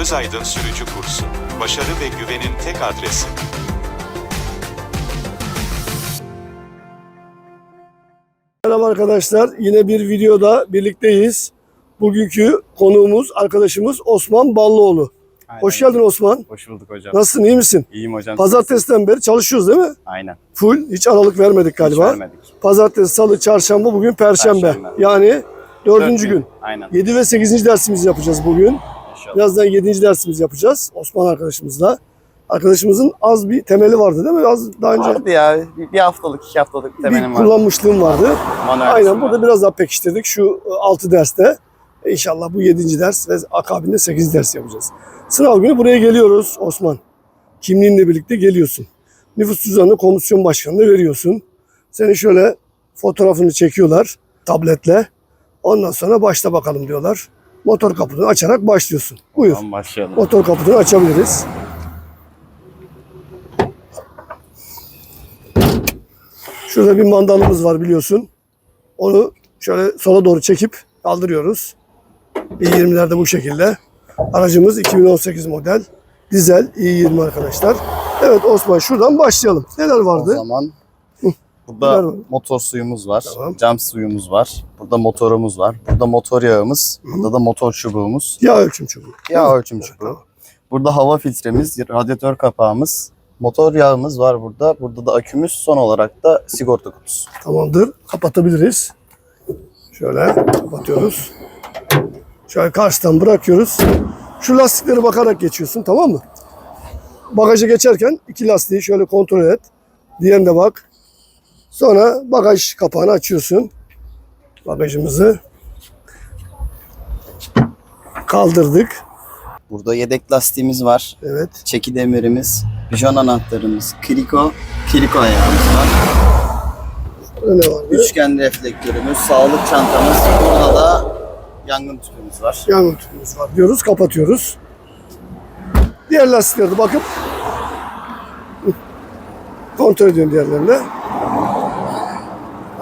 Özaydın Sürücü Kursu. Başarı ve güvenin tek adresi. Merhaba arkadaşlar. Yine bir videoda birlikteyiz. Bugünkü konuğumuz, arkadaşımız Osman Ballıoğlu. Aynen. Hoş geldin Osman. Hoş bulduk hocam. Nasılsın, iyi misin? İyiyim hocam. Pazartesiden beri çalışıyoruz değil mi? Aynen. Full, hiç aralık vermedik Hiç galiba. vermedik. Pazartesi, salı, çarşamba, bugün perşembe. Perşembe. Yani dördüncü Dört gün. Aynen. 7 ve 8. dersimizi yapacağız bugün. Birazdan 7. dersimizi yapacağız Osman arkadaşımızla. Arkadaşımızın az bir temeli vardı değil mi? Az daha önce Vardı ya. Bir, haftalık, iki haftalık bir temelim var. kullanmışlığım vardı. Manuel Aynen kısmı burada biraz daha pekiştirdik şu 6 derste. E, İnşallah bu 7. ders ve akabinde 8. ders yapacağız. Sınav günü buraya geliyoruz Osman. Kimliğinle birlikte geliyorsun. Nüfus cüzdanını komisyon başkanına veriyorsun. Seni şöyle fotoğrafını çekiyorlar tabletle. Ondan sonra başla bakalım diyorlar. Motor kaputunu açarak başlıyorsun. Buyur. Tamam başlayalım. Motor kaputunu açabiliriz. Şurada bir mandalımız var biliyorsun. Onu şöyle sola doğru çekip kaldırıyoruz. i20'lerde bu şekilde. Aracımız 2018 model. Dizel i20 arkadaşlar. Evet Osman şuradan başlayalım. Neler O vardı? zaman Neler burada var? motor suyumuz var. Tamam. Cam suyumuz var. Burada motorumuz var. Burada motor yağımız. Burada da motor çubuğumuz. Yağ ölçüm çubuğu. Yağ ölçüm çubuğu. Tamam. Burada hava filtremiz, radyatör kapağımız. Motor yağımız var burada. Burada da akümüz. Son olarak da sigorta kutusu. Tamamdır. Kapatabiliriz. Şöyle kapatıyoruz. Şöyle karşıdan bırakıyoruz. Şu lastikleri bakarak geçiyorsun tamam mı? Bagaja geçerken iki lastiği şöyle kontrol et. Diğerine bak. Sonra bagaj kapağını açıyorsun. Bagajımızı kaldırdık. Burada yedek lastiğimiz var. Evet. çeki demirimiz, pijon anahtarımız, kriko, kriko ayağımız var. Burada ne var? Üçgen reflektörümüz, sağlık çantamız, burada da yangın tüpümüz var. Yangın tüpümüz var diyoruz. Kapatıyoruz. Diğer lastiklere de bakıp kontrol ediyorsun diğerlerine.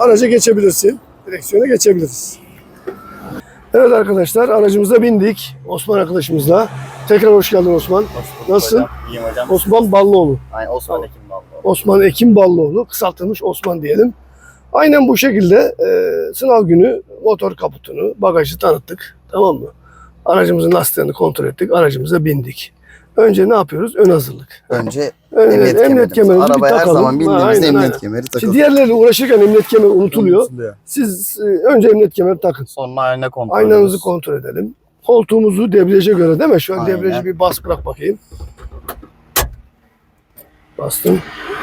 Araca geçebilirsin. Direksiyona geçebiliriz. Evet arkadaşlar aracımıza bindik. Osman arkadaşımızla. Tekrar hoş geldin Osman. Nasılsın? Hocam, iyiyim hocam. Osman Ballıoğlu. Aynen Osman Ekim Ballı. Osman Ekim Ballıoğlu. Kısaltılmış Osman diyelim. Aynen bu şekilde e, sınav günü motor kaputunu, bagajı tanıttık. Tamam mı? Aracımızın lastiklerini kontrol ettik. Aracımıza bindik. Önce ne yapıyoruz? Ön hazırlık. Önce Ön- emniyet, kemerimiz. kemerimizi bir Arabaya her takalım. zaman Ha, bindiğimizde aynen, emniyet aynen. kemeri Şimdi takılır. diğerleriyle uğraşırken emniyet kemeri unutuluyor. Siz e, önce emniyet kemeri takın. Sonra ayna kontrol Aynanızı ediyoruz. kontrol edelim. Koltuğumuzu debriyaja göre değil mi? Şöyle Aynen. debriyajı bir bas bırak bakayım. Bastım.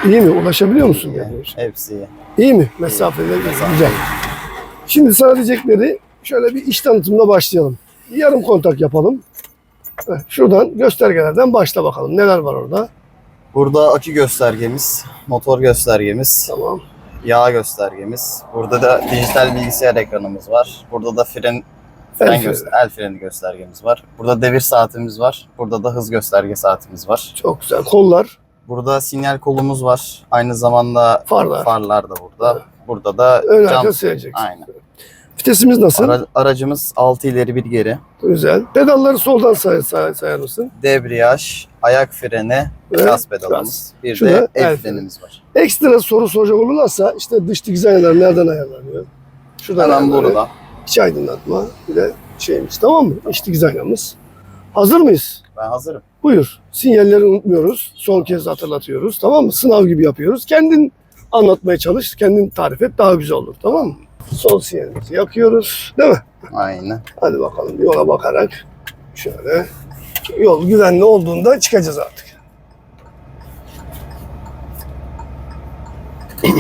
İyi mi? Ulaşabiliyor musun debriyaja? Hepsi iyi. İyi mi? Mesafede güzel. Şimdi sana diyecekleri şöyle bir iş tanıtımına başlayalım. Yarım kontak yapalım. Şuradan göstergelerden başla bakalım. Neler var orada? Burada akü göstergemiz, motor göstergemiz, Tamam. yağ göstergemiz. Burada da dijital bilgisayar ekranımız var. Burada da fren fren El göster- el freni göstergemiz var. Burada devir saatimiz var. Burada da hız gösterge saatimiz var. Çok güzel. Kollar. Burada sinyal kolumuz var. Aynı zamanda Farlar. farlar da burada. Burada da Ön cam. sileceksin. Aynen. Vitesimiz nasıl? Ara- aracımız 6 ileri bir geri. Güzel. Pedalları soldan say say sayar mısın? Debriyaj, ayak freni, Ve gaz pedalımız. Bir Şurada de el frenimiz var. Ekstra soru soracak olurlarsa işte dış dizaynlar nereden ayarlanıyor? Şuradan Hemen burada. İç aydınlatma. Bir de şeyimiz tamam mı? İç dizaynımız. Hazır mıyız? Ben hazırım. Buyur. Sinyalleri unutmuyoruz. Son kez hatırlatıyoruz. Tamam mı? Sınav gibi yapıyoruz. Kendin anlatmaya çalış. Kendin tarif et. Daha güzel olur. Tamam mı? Sol sinyalimizi yakıyoruz. Değil mi? Aynen. Hadi bakalım yola bakarak şöyle yol güvenli olduğunda çıkacağız artık.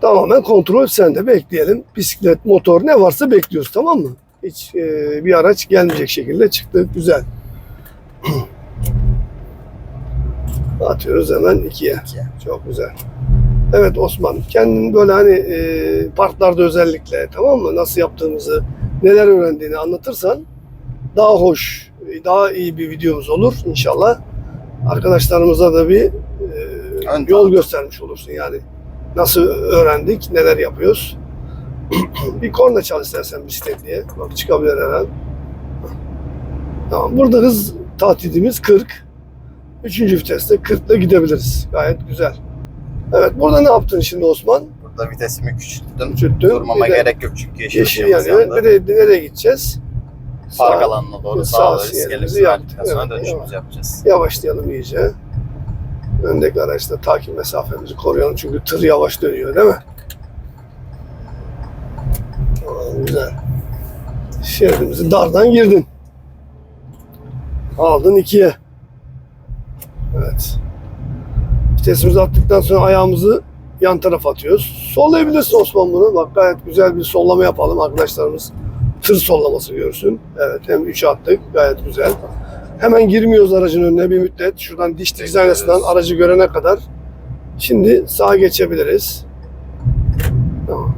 Tamamen kontrol sende bekleyelim. Bisiklet, motor ne varsa bekliyoruz tamam mı? Hiç e, bir araç gelmeyecek şekilde çıktı. Güzel. Atıyoruz hemen ikiye. İkiye. Çok güzel. Evet Osman, kendin böyle hani e, parklarda özellikle tamam mı? Nasıl yaptığımızı, neler öğrendiğini anlatırsan daha hoş, daha iyi bir videomuz olur inşallah. Arkadaşlarımıza da bir e, yol göstermiş olursun yani. Nasıl öğrendik, neler yapıyoruz. bir korna çal istersen bisiklet diye. Bak çıkabilir herhalde. Tamam. Burada hız tatilimiz 40. Üçüncü viteste 40 ile gidebiliriz. Gayet güzel. Evet burada ne yaptın şimdi Osman? Burada vitesimi küçülttüm. Küçülttün. Durmama Bir de gerek yok çünkü yeşil, Yeşil ışığımız yanıyor. yandı. Nereye, nereye gideceğiz? Park Sağ- alanına doğru sağ sağlarız. sinyalimizi Gelimizi yaptık. verdikten sonra Evet, dönüşümüzü yapacağız. Yavaşlayalım iyice. Öndeki araçta takip mesafemizi koruyalım çünkü tır yavaş dönüyor değil mi? Tamam, güzel. Şeridimizi dardan girdin. Aldın ikiye. Evet. Vitesimizi attıktan sonra ayağımızı yan tarafa atıyoruz. Sollayabilirsin Osman bunu. Bak gayet güzel bir sollama yapalım arkadaşlarımız. Tır sollaması görsün. Evet hem 3'e attık. Gayet güzel. Hemen girmiyoruz aracın önüne bir müddet. Şuradan diş dikiz aynasından aracı görene kadar. Şimdi sağa geçebiliriz. Tamam.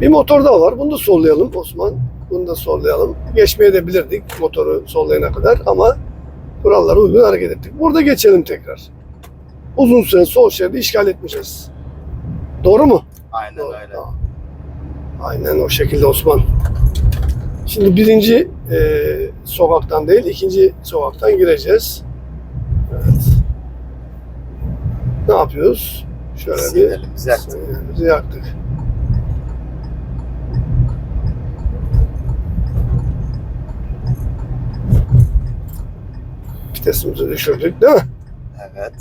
Bir motor daha var. Bunu da sollayalım Osman. Bunu da sollayalım. Geçmeye de bilirdik motoru sollayana kadar ama kurallara uygun hareket ettik. Burada geçelim tekrar. Uzun süre sol şeridi işgal etmeyeceğiz. Doğru mu? Aynen Doğru. öyle. Aynen o şekilde Osman. Şimdi birinci e, sokaktan değil, ikinci sokaktan gireceğiz. Evet. Ne yapıyoruz? Şöyle bir Sinyalimizi yaktık. sinyalimizi yaktık. Vitesimizi düşürdük değil mi? Evet.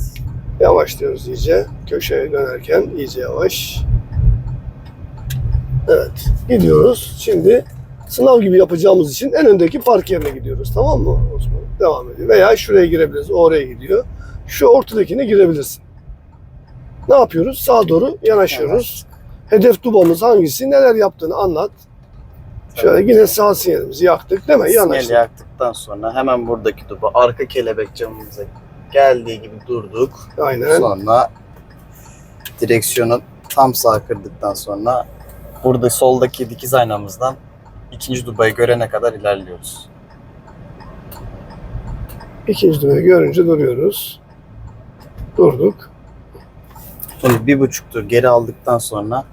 Yavaşlıyoruz iyice. Köşeye dönerken iyice yavaş. Evet. Gidiyoruz. Şimdi sınav gibi yapacağımız için en öndeki park yerine gidiyoruz. Tamam mı Osman? Devam ediyor. Veya şuraya girebiliriz. Oraya gidiyor. Şu ortadakine girebilirsin. Ne yapıyoruz? Sağa doğru yanaşıyoruz. Hedef dubamız hangisi? Neler yaptığını anlat. Şöyle yine sağ sinyalimizi yaktık değil mi? Sinyali yaktıktan sonra hemen buradaki duba arka kelebek camımıza geldiği gibi durduk. Aynen. Sonra direksiyonu tam sağ kırdıktan sonra burada soldaki dikiz aynamızdan ikinci dubayı görene kadar ilerliyoruz. İkinci düğmeyi görünce duruyoruz. Durduk. Sonra bir buçuk tur geri aldıktan sonra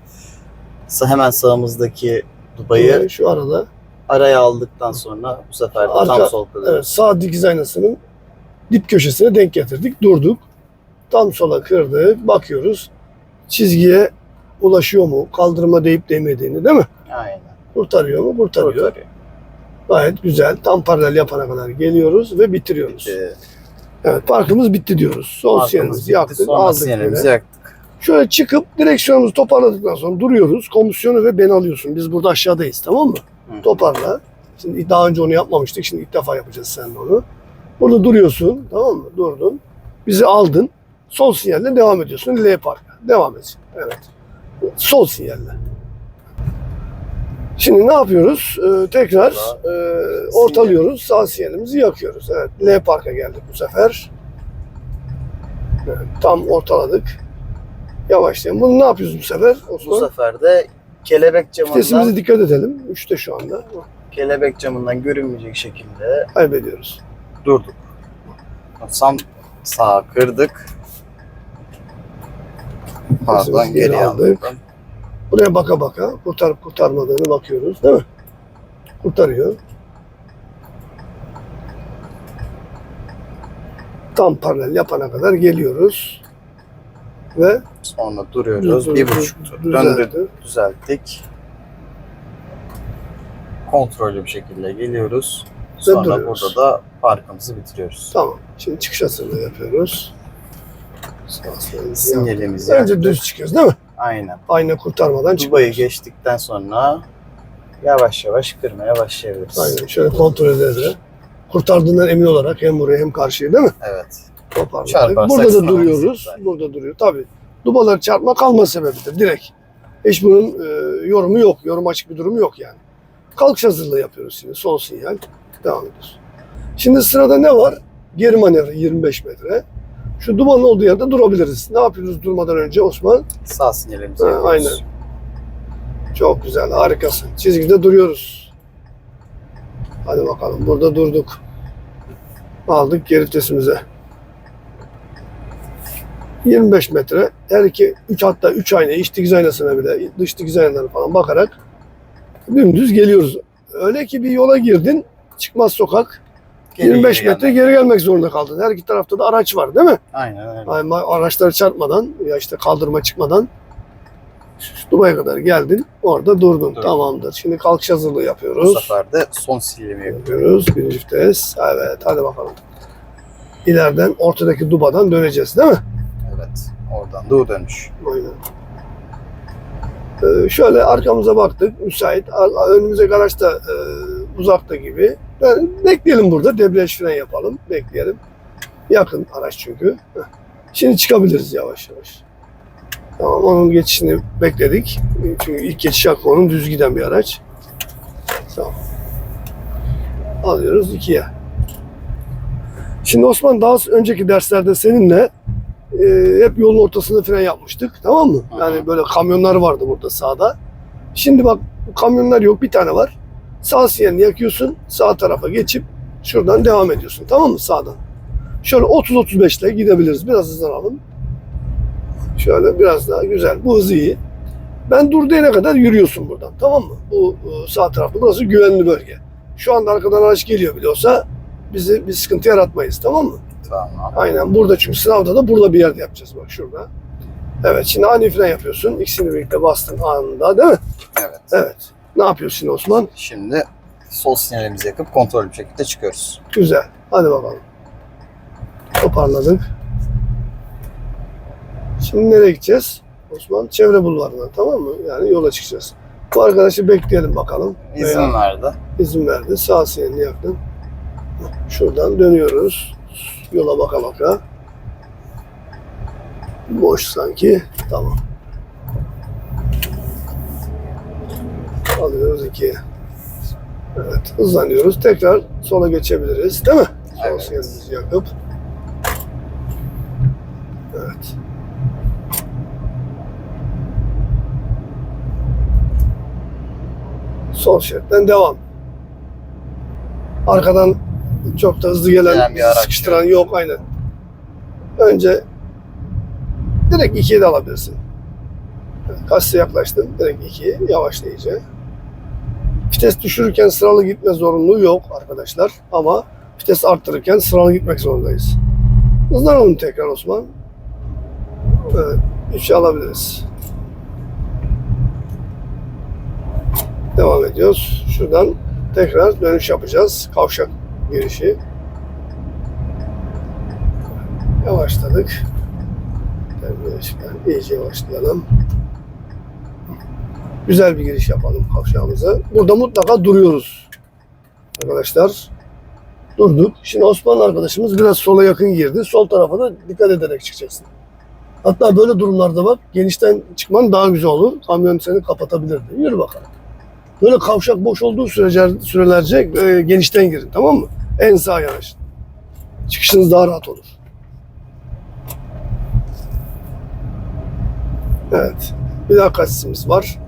hemen sağımızdaki dubayı şu arada araya aldıktan sonra bu sefer de Arka- tam sol kılıyoruz. Evet, sağ dikiz aynasının dip köşesine denk getirdik. Durduk. Tam sola kırdık. Bakıyoruz. Çizgiye ulaşıyor mu? Kaldırıma değip değmediğini değil mi? Aynen. Kurtarıyor mu? Kurtarıyor. Kurtarıyor. Gayet güzel. Tam paralel yapana kadar geliyoruz ve bitiriyoruz. Ee, Evet parkımız bitti diyoruz. Sol arkamız sinyalimizi bitti, yaktık. sonra Aldık sinyalimizi yine. yaktık. Şöyle çıkıp direksiyonumuzu toparladıktan sonra duruyoruz. Komisyonu ve beni alıyorsun. Biz burada aşağıdayız tamam mı? Hı. Toparla. Şimdi daha önce onu yapmamıştık. Şimdi ilk defa yapacağız seninle onu. Burada duruyorsun. Tamam mı? Durdun. Bizi aldın. Sol sinyalle devam ediyorsun. L parka. Devam et. Evet. Sol sinyalle. Şimdi ne yapıyoruz? Ee, tekrar e, ortalıyoruz. Sağ sinyalimizi yakıyoruz. Evet. L parka geldik bu sefer. Evet, tam ortaladık. Yavaşlayalım. Bunu ne yapıyoruz bu sefer? Bu Osman? sefer de kelebek camından Vitesimize dikkat edelim. Üçte şu anda. kelebek camından görünmeyecek şekilde Kaybediyoruz. Durduk. Sam sağa kırdık. Pardon geri aldık. Buraya baka baka kurtarıp kurtarmadığını bakıyoruz değil mi? Kurtarıyor. Tam paralel yapana kadar geliyoruz. Ve Sonra duruyoruz. bir buçuk tur döndürdük, düzelttik. Kontrollü bir şekilde geliyoruz. Sonra duruyoruz. burada da parkımızı bitiriyoruz. Tamam. Şimdi çıkış asırını yapıyoruz. Sağ sinyalimizi. Önce yaktık. düz çıkıyoruz değil mi? Aynen. Ayna kurtarmadan çıkıyoruz. geçtikten sonra yavaş yavaş kırmaya başlayabiliriz. Aynen şöyle kontrol ederiz. Kurtardığından emin olarak hem buraya hem karşıya değil mi? Evet. Toparladık. Çarparsak Burada da duruyoruz. iptal. Burada duruyor. Tabii. Dubaları çarpma kalma sebebidir. Direkt. Hiç bunun e, yorumu yok. Yorum açık bir durum yok yani. Kalkış hazırlığı yapıyoruz şimdi. Sol sinyal. Devam ediyoruz. Şimdi sırada ne var? Geri manevra 25 metre. Şu dumanın olduğu yerde durabiliriz. Ne yapıyoruz durmadan önce Osman? Sağ sinyalimizi Ha, yapıyoruz. aynen. Çok güzel, harikasın. Çizgide duruyoruz. Hadi bakalım, burada durduk. Aldık geri vitesimize. 25 metre, her iki, üç hatta 3 ayna, iç dikiz aynasına bile, dış dikiz aynalarına falan bakarak dümdüz geliyoruz. Öyle ki bir yola girdin, çıkmaz sokak. Geri 25 geri metre gelmek. geri gelmek zorunda kaldın. Her iki tarafta da araç var değil mi? Aynen öyle. Yani araçları çarpmadan ya işte kaldırıma çıkmadan Dubai'ye kadar geldin. Orada durdun. Durdum. Tamamdır. Şimdi kalkış hazırlığı Bu yapıyoruz. sefer de son silimi yapıyoruz. Birinci vites. Evet hadi bakalım. İleriden ortadaki dubadan döneceğiz değil mi? Evet. Oradan da o dönüş. Aynen. Ee, şöyle arkamıza baktık. Müsait. Önümüze araç da e, uzakta gibi. Yani bekleyelim burada. Debriyaj fren yapalım. Bekleyelim. Yakın araç çünkü. Şimdi çıkabiliriz yavaş yavaş. Tamam onun geçişini bekledik. Çünkü ilk geçiş hakkı onun düz giden bir araç. Tamam. Alıyoruz ikiye. Şimdi Osman daha önceki derslerde seninle e, hep yolun ortasında fren yapmıştık. Tamam mı? Yani böyle kamyonlar vardı burada sağda. Şimdi bak kamyonlar yok bir tane var. Sağ sinyalini yakıyorsun. Sağ tarafa geçip şuradan devam ediyorsun. Tamam mı? Sağdan. Şöyle 30-35 ile gidebiliriz. Biraz hızlanalım. Şöyle biraz daha güzel. Bu hız iyi. Ben dur diyene kadar yürüyorsun buradan. Tamam mı? Bu e, sağ tarafta. Burası güvenli bölge. Şu anda arkadan araç geliyor bile olsa bizi bir sıkıntı yaratmayız. Tamam mı? Tamam. Aynen burada çünkü sınavda da burada bir yerde yapacağız bak şurada. Evet şimdi ani fren yapıyorsun. İkisini birlikte bastın anında değil mi? Evet. Evet. Ne yapıyorsun şimdi Osman? Şimdi sol sinyalimizi yakıp kontrollü bir şekilde çıkıyoruz. Güzel. Hadi bakalım. Toparladık. Şimdi nereye gideceğiz? Osman çevre bulvarına tamam mı? Yani yola çıkacağız. Bu arkadaşı bekleyelim bakalım. İzin Veya verdi. izin verdi. Sağ sinyalini yaktın. Şuradan dönüyoruz. Yola baka baka. Boş sanki. Tamam. Alıyoruz ikiye. Evet hızlanıyoruz. Tekrar sola geçebiliriz. Değil mi? Sol sinyalimizi yakıp. Evet. Sol şeritten devam. Arkadan çok da hızlı gelen, Gelen bir sıkıştıran yok. aynen. Önce direkt ikiye de alabilirsin. Kaçta yaklaştın, direkt ikiye, yavaşla iyice. Vites düşürürken sıralı gitme zorunluluğu yok arkadaşlar. Ama vites arttırırken sıralı gitmek zorundayız. Hızlanalım tekrar Osman. Evet, üçe alabiliriz. Devam ediyoruz. Şuradan tekrar dönüş yapacağız. Kavşak girişi. Yavaşladık. Debriyajdan iyice yavaşlayalım. Güzel bir giriş yapalım kavşağımıza. Burada mutlaka duruyoruz. Arkadaşlar durduk. Şimdi Osman arkadaşımız biraz sola yakın girdi. Sol tarafa da dikkat ederek çıkacaksın. Hatta böyle durumlarda bak genişten çıkman daha güzel olur. Kamyon seni kapatabilirdi. Yürü bakalım. Böyle kavşak boş olduğu sürece, sürelerce e, genişten girin tamam mı? En sağa yanaşın. Çıkışınız daha rahat olur. Evet. Bir daha kasisimiz var.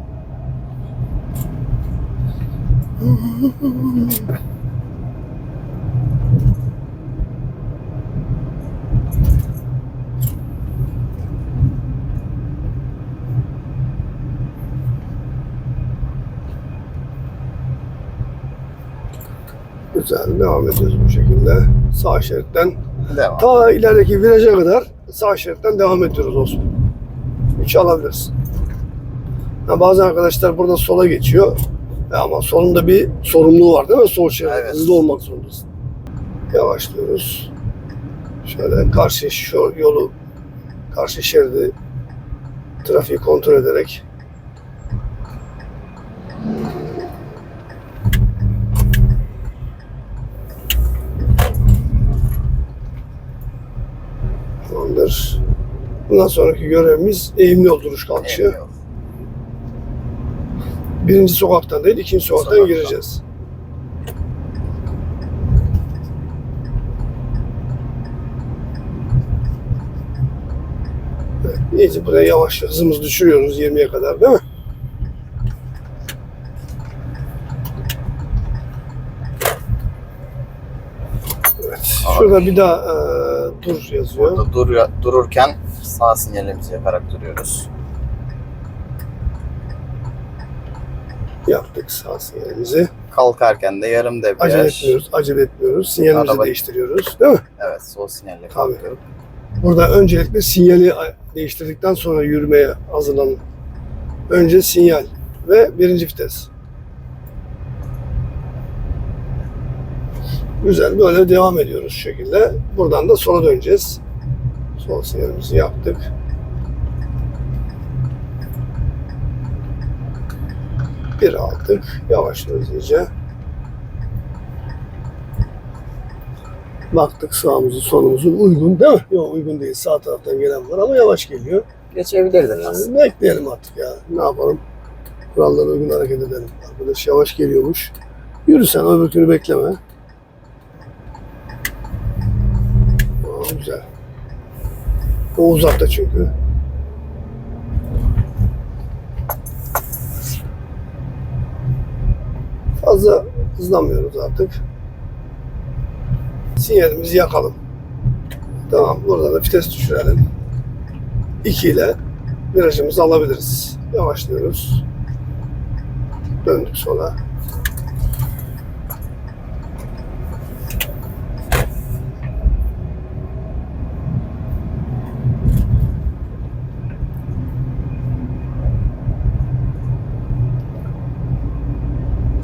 Güzel. Devam ediyoruz bu şekilde. Sağ şeritten Devam. Ta ilerideki viraja kadar sağ şeritten devam ediyoruz olsun. Üç alabilirsin. Ha, bazı arkadaşlar burada sola geçiyor. Ya ama solunda bir sorumluluğu var değil mi? Şerit. Evet. Hızlı olmak zorundasın. Yavaşlıyoruz. Şöyle karşı şu yolu, karşı şeridi trafiği kontrol ederek Tamamdır. Bundan sonraki görevimiz eğimli yol duruş kalkışı. Eğiliyor. Birinci sokaktan değil, ikinci sokaktan Sokaktan. gireceğiz. Evet, iyice buraya yavaş hızımızı düşürüyoruz 20'ye kadar değil mi? Evet. Şurada bir daha e, dur yazıyor. Burada dur, dururken sağ sinyalimizi yakarak duruyoruz. Yaptık sağ sinyalimizi. Kalkarken de yarım debriyaj. Acele etmiyoruz, acele etmiyoruz. Sinyalimizi Araba- değiştiriyoruz. Değil mi? Evet sol sinyalle kalkıyorum. Burada öncelikle sinyali değiştirdikten sonra yürümeye hazırlanın. Önce sinyal ve birinci vites. Güzel böyle devam ediyoruz şu şekilde. Buradan da sola döneceğiz. Sol sinyalimizi yaptık. Bir aldık. Yavaşlıyoruz iyice. Baktık sağımızın solumuzun uygun değil mi? Yok uygun değil. Sağ taraftan gelen var ama yavaş geliyor. Geçebilirdin aslında. Ee, bekleyelim artık ya. Ne yapalım? Kurallara uygun hareket edelim. Arkadaş yavaş geliyormuş. Yürü sen öbürkünü bekleme. Aa, güzel. O uzakta çünkü. Fazla hızlanmıyoruz artık. Sinyalimizi yakalım. Tamam burada da vites düşürelim. 2 ile virajımızı alabiliriz. Yavaşlıyoruz. Döndük sola.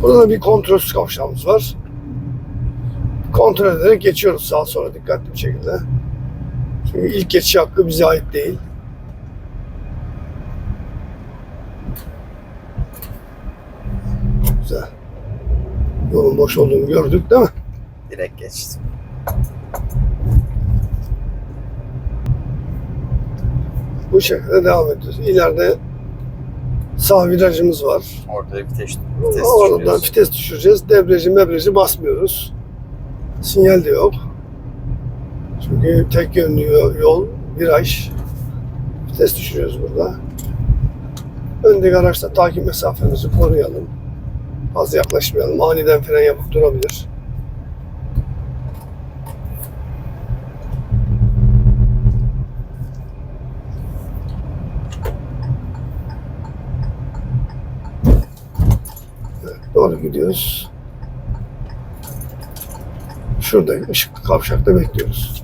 Burada da bir kontrolsüz kavşağımız var. Kontrol ederek geçiyoruz sağa sola dikkatli bir şekilde. Çünkü ilk geçiş hakkı bize ait değil. Güzel. Yolun boş olduğunu gördük değil mi? Direkt geçtim. Bu şekilde devam ediyoruz. İleride sağ virajımız var. Orada vites, vites Oradan vites düşüreceğiz. Debriyajı mebriyajı basmıyoruz. Sinyal de yok. Çünkü tek yönlü yol, viraj. Vites düşürüyoruz burada. Öndeki araçta takip mesafemizi koruyalım. Fazla yaklaşmayalım. Aniden fren yapıp durabilir. Evet, doğru gidiyoruz. Şurada ışıklı kavşakta bekliyoruz.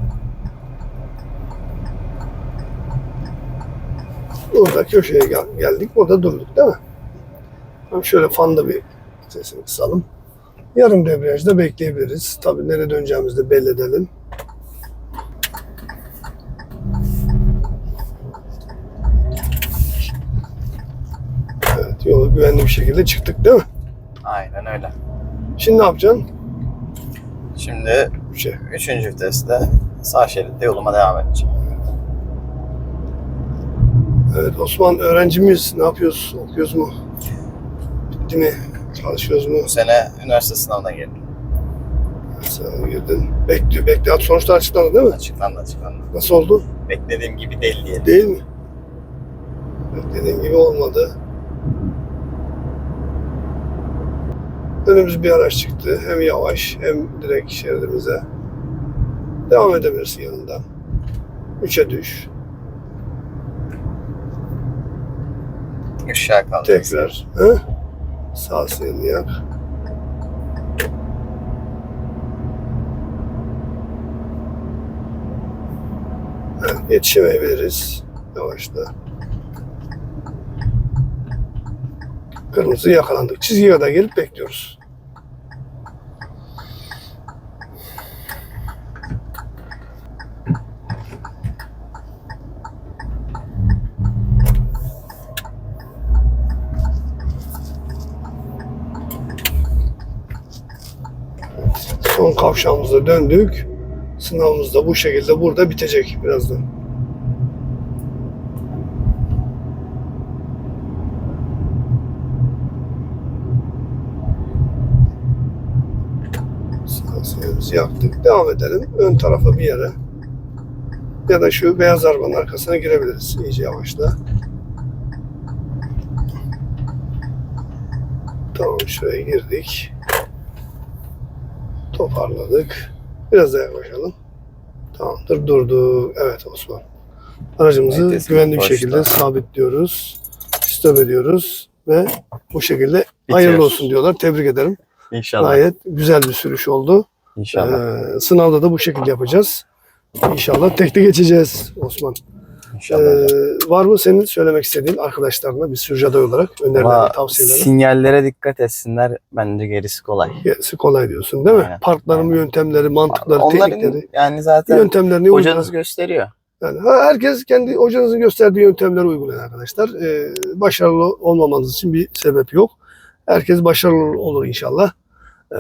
Burada köşeye gel- geldik. Burada durduk değil mi? Hem şöyle fanda bir sesini kısalım. Yarım debriyajda bekleyebiliriz. Tabii nereye döneceğimizi de belli edelim. Evet, yola güvenli bir şekilde çıktık değil mi? Aynen öyle. Şimdi ne yapacaksın? Şimdi Üçe. üçüncü viteste sağ şeritte yoluma devam edeceğim. Evet Osman öğrenci miyiz? Ne yapıyoruz? Okuyoruz mu? Bitti mi? Çalışıyoruz mu? Bu sene üniversite sınavına girdim. Sen girdin. Bekliyor. Bekliyor. Sonuçlar açıklandı değil mi? Açıklandı açıklandı. Nasıl oldu? Beklediğim gibi değil diye. Değil mi? Beklediğim gibi olmadı. Önümüz bir araç çıktı. Hem yavaş hem direkt şeridimize. Devam edebilirsin yanından. Üçe düş. Aşağı kaldı. Tekrar. Hı? Sağ sinyalini yak. Evet, yetişemeyebiliriz. Yavaşla. Kırmızı yakalandık. Çizgiye kadar gelip bekliyoruz. Son kavşağımıza döndük. Sınavımız da bu şekilde burada bitecek birazdan. Siyahımızı yaktık. Devam edelim. Ön tarafa bir yere. Ya da şu beyaz arabanın arkasına girebiliriz. İyice yavaşla. Tamam şuraya girdik. Toparladık. Biraz daha yaklaşalım. Tamamdır durduk. Evet Osman. Aracımızı Vites güvenli bir şekilde sabitliyoruz. Stop ediyoruz ve bu şekilde hayırlı Bitiyor. olsun diyorlar. Tebrik ederim. İnşallah. Gayet güzel bir sürüş oldu. İnşallah. Ee, sınavda da bu şekilde yapacağız. İnşallah tekte geçeceğiz Osman. İnşallah. Ee, var mı senin söylemek istediğin arkadaşlarına bir sürücü olarak önerilerin, Ama tavsiyelerin? sinyallere dikkat etsinler. Bence gerisi kolay. Gerisi kolay diyorsun değil mi? Aynen, Parkların aynen. yöntemleri, mantıkları, Onların teknikleri, yani zaten yöntemlerini hocanız uygulayın. gösteriyor. Yani herkes kendi hocanızın gösterdiği yöntemleri uygulayın arkadaşlar. Ee, başarılı olmamanız için bir sebep yok. Herkes başarılı olur inşallah. Ee,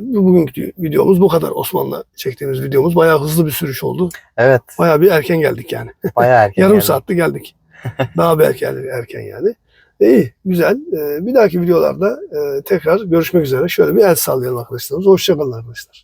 bu- bugünkü videomuz bu kadar. Osman'la çektiğimiz videomuz bayağı hızlı bir sürüş oldu. Evet. Bayağı bir erken geldik yani. Bayağı erken Yarım geldi. saatte geldik. Daha bir erken, erken yani. E, İyi, güzel. Ee, bir dahaki videolarda e, tekrar görüşmek üzere. Şöyle bir el sallayalım arkadaşlarımız. Hoşçakalın arkadaşlar.